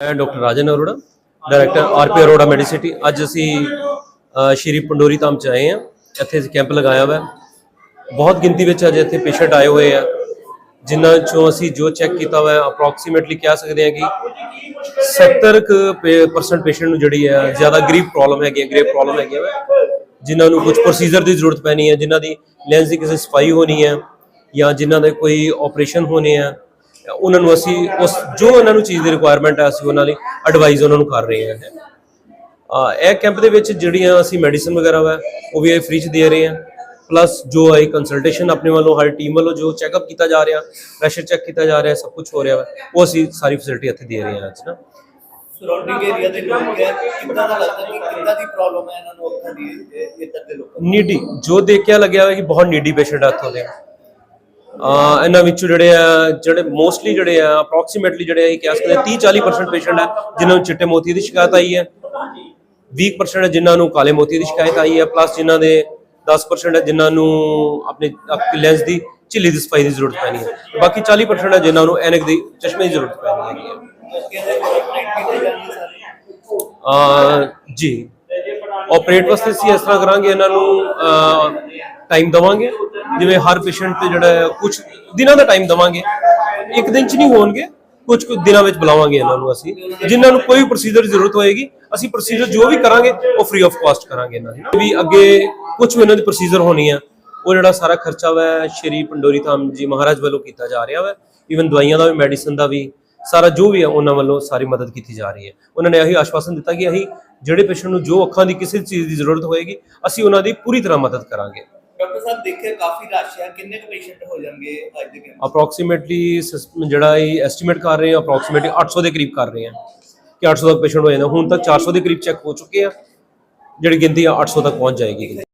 ਮੈਂ doctor Rajan Arora, director RP Arora Medicity. ਅੱਜ ਅਸੀਂ ਸ਼੍ਰੀ ਪੰਡੋਰੀ ਧਾਮ ਚ ਆਏ ਹਾਂ। ਇੱਥੇ ਅਸੀਂ ਕੈਂਪ ਲਗਾਇਆ ਹੋਇਆ। ਬਹੁਤ ਗਿਣਤੀ ਵਿੱਚ ਅੱਜ ਇੱਥੇ ਪੇਸ਼ੈਂਟ ਆਏ ਹੋਏ ਆ, ਜਿਨ੍ਹਾਂ ਚੋਂ ਅਸੀਂ ਜੋ ਚੈੱਕ ਕੀਤਾ ਹੋਇਆ ਅਪਰੋਕਸੀਮੇਟਲੀ ਕਹਿ ਸਕਦੇ ਹਾਂ ਕਿ 70% ਪੇਸ਼ੈਂਟ ਨੂੰ ਜਿਹੜੀ ਹੈ ਜ਼ਿਆਦਾ ਗਰੀਬ ਪ੍ਰੋਬਲਮ ਹੈਗੀ ਹੈ ਗ੍ਰੇਵ ਪ੍ਰੋਬਲਮ ਹੈਗੀ ਹੈ ਜਿਨ੍ਹਾਂ ਨੂੰ ਕੁਝ ਪ੍ਰੋਸੀਜਰ ਦੀ ਜ਼ਰੂਰਤ ਪੈਣੀ ਹੈ ਜਿਨ੍ਹਾਂ ਦੀ ਲੈਂਸ ਦੀ ਕਿਸੇ ਸਫ਼ਾਈ ਹੋਣੀ ਹੈ ਜਾਂ ਜਿਨ੍ਹਾਂ ਦੇ ਕੋਈ ਆਪਰੇਸ਼ਨ ਹੋਣੇ ਆ ਉਹਨਾਂ ਨੂੰ ਅਸੀਂ ਉਸ ਜੋ ਉਹਨਾਂ ਨੂੰ ਚੀਜ਼ ਦੀ ਰਿਕੁਆਇਰਮੈਂਟ ਹੈ ਅਸੀਂ ਉਹਨਾਂ ਲਈ ਐਡਵਾਈਸ ਉਹਨਾਂ ਨੂੰ ਕਰ ਰਹੇ ਹਾਂ। ਆ ਇਹ ਕੈਂਪ ਦੇ ਵਿੱਚ ਜਿਹੜੀਆਂ ਅਸੀਂ ਮੈਡੀਸਨ ਵਗੈਰਾ ਵਾ ਉਹ ਵੀ ਫ੍ਰੀ ਚ ਦੇ ਰਹੇ ਹਾਂ। ਪਲੱਸ ਜੋ ਹੈ ਕੰਸਲਟੇਸ਼ਨ ਆਪਣੇ ਵੱਲੋਂ ਹਰ ਟੀਮ ਵੱਲੋਂ ਜੋ ਚੈੱਕਅਪ ਕੀਤਾ ਜਾ ਰਿਹਾ ਪ੍ਰੈਸ਼ਰ ਚੈੱਕ ਕੀਤਾ ਜਾ ਰਿਹਾ ਸਭ ਕੁਝ ਹੋ ਰਿਹਾ ਵਾ ਉਹ ਅਸੀਂ ਸਾਰੀ ਫੈਸਿਲਿਟੀ ਇੱਥੇ ਦੇ ਰਹੇ ਹਾਂ ਅੱਜ ਨਾ। ਸਰਾਊਂਡਿੰਗ ਏਰੀਆ ਦੇ ਲੋਕ ਹੈ ਕਿੱਦਾਂ ਦਾ ਲੱਗਦਾ ਕਿ ਕਿੱਦਾਂ ਦੀ ਪ੍ਰੋਬਲਮ ਹੈ ਇਹਨਾਂ ਨੂੰ ਅੱਖਾਂ ਦੀ ਇੱਧਰ ਦੇ ਲੋਕਾਂ ਨੀਡੀ ਜੋ ਦੇਖਿਆ ਲੱਗਿਆ ਹੋਇਆ ਕਿ ਬਹੁਤ ਨੀਡੀ ਪੇਸ਼ੈਂਟ ਆ ਇੱਥੋਂ ਦੇ। ਆ ਇਹਨਾਂ ਵਿੱਚੋਂ ਜਿਹੜੇ ਆ, ਜਿਹੜੇ ਮੋਸਟਲੀ ਜਿਹੜੇ ਆ ਅਪਰੋਕਸੀਮੇਟਲੀ ਜਿਹੜੇ ਆ, ਇਹ ਕਹਿ ਸਕਦੇ 30 40% ਪੇਸ਼ੈਂਟ ਹੈ ਜਿਨ੍ਹਾਂ ਨੂੰ ਚਿੱਟੇ ਮੋਤੀ ਦੀ ਸ਼ਿਕਾਇਤ ਆਈ ਹੈ। 20% ਜਿਨ੍ਹਾਂ ਨੂੰ ਕਾਲੇ ਮੋਤੀ ਦੀ ਸ਼ਿਕਾਇਤ ਆਈ ਹੈ ਪਲੱਸ ਜਿਨ੍ਹਾਂ ਦੇ 10% ਹੈ ਜਿਨ੍ਹਾਂ ਨੂੰ ਆਪਣੇ ਲੈਂਸ ਦੀ ਝਿੱਲੀ ਦੀ ਸਫ਼ਾਈ ਦੀ ਜ਼ਰੂਰਤ ਪੈਣੀ ਹੈ। ਬਾਕੀ 40% ਹੈ ਜਿਨ੍ਹਾਂ ਨੂੰ ਐਨਕ ਦੀ ਚਸ਼ਮੇ ਦੀ ਜ਼ਰੂਰਤ ਪੈਣੀ ਹੈਗੀ ਹੈ। ਕਹਿੰਦੇ ਜੀ। ਆਪਰੇਟ ਵਾਸਤੇ ਅਸੀਂ ਇਸ ਤਰ੍ਹਾਂ ਕਰਾਂਗੇ, ਇਹਨਾਂ ਨੂੰ ਟਾਈਮ ਦਵਾਂਗੇ। ਜਿਵੇਂ ਹਰ ਪੇਸ਼ੈਂਟ ਤੇ ਜਿਹੜਾ ਕੁਝ ਦਿਨਾਂ ਦਾ ਟਾਈਮ ਦਵਾਂਗੇ। ਇੱਕ ਦਿਨ ਚ ਨਹੀਂ ਹੋਣਗੇ ਕੁਝ ਕੁ ਦਿਨਾਂ ਵਿੱਚ ਬੁਲਾਵਾਂਗੇ ਇਹਨਾਂ ਨੂੰ ਅਸੀਂ। ਜਿਨ੍ਹਾਂ ਨੂੰ ਕੋਈ ਪ੍ਰੋਸੀਜਰ ਦੀ ਜ਼ਰੂਰਤ ਹੋਏਗੀ, ਅਸੀਂ ਪ੍ਰੋਸੀਜਰ ਜੋ ਵੀ ਕਰਾਂਗੇ, ਉਹ ਫ੍ਰੀ ਆਫ ਕਾਸਟ ਕਰਾਂਗੇ ਇਹਨਾਂ ਦੀ ਵੀ ਅੱਗੇ ਕੁਝ ਵੀ ਇਹਨਾਂ ਦੀ ਪ੍ਰੋਸੀਜਰ ਹੋਣੀ ਆ, ਉਹ ਜਿਹੜਾ ਸਾਰਾ ਖਰਚਾ ਵਾ, ਸ਼੍ਰੀ ਪੰਡੋਰੀ ਧਾਮ ਜੀ ਮਹਾਰਾਜ ਵੱਲੋਂ ਕੀਤਾ ਜਾ ਰਿਹਾ ਵਾ। ਇਵਨ ਦਵਾਈਆਂ ਦਾ ਵੀ ਮੈਡੀਸਨ ਦਾ ਵੀ ਸਾਰਾ ਜੋ ਵੀ ਹੈ ਉਹਨਾਂ ਵੱਲੋਂ ਸਾਰੀ ਮਦਦ ਕੀਤੀ ਜਾ ਰਹੀ ਹੈ। ਉਹਨਾਂ ਨੇ ਇਹੀ ਆਸ਼ਵਾਸਨ ਦਿੱਤਾ ਕਿ ਅਸੀਂ ਜਿਹੜੇ ਪੇਸ਼ੈਂਟ ਨੂੰ ਜੋ ਅੱਖਾਂ ਦੀ ਕਿਸੇ ਚੀਜ਼ ਦੀ ਜ਼ਰੂਰਤ ਹੋਏਗੀ ਅਸੀਂ ਉਹਨਾਂ ਦੀ ਪੂਰੀ ਤਰ੍ਹਾਂ ਮਦਦ ਕਰਾਂਗੇ। ਡਾਕਟਰ ਸਾਹਿਬ ਦੇਖਿਆ ਕਾਫੀ ਰਸ਼ ਹੈ। ਕਿੰਨੇ ਕੁ ਪੇਸ਼ੈਂਟ ਹੋ ਜਾਣਗੇ ਅੱਜ ਦੇ ਅਪਰੋਕਸੀਮੇਟਲੀ ਜਿਹੜਾ ਇਹ ਐਸਟੀਮੇਟ ਕਰ ਰਹੇ ਹਾਂ ਅਪਰੋਕਸੀਮੇਟਲੀ 800 ਦੇ ਕਰੀਬ ਕਰ ਰਹੇ ਹਾਂ। ਕਿ 800 ਤੱਕ ਪੇਸ਼ੈਂਟ ਹੋ ਜਾਂਦਾ। ਹੁਣ ਤੱਕ 400 ਦੇ ਕਰੀਬ ਚੈੱਕ ਹੋ ਚੁੱਕੇ ਆ। ਜਿਹੜੀ ਗਿਣਤੀ ਆ 800 ਤੱਕ ਪਹੁੰਚ ਜਾਏਗੀ।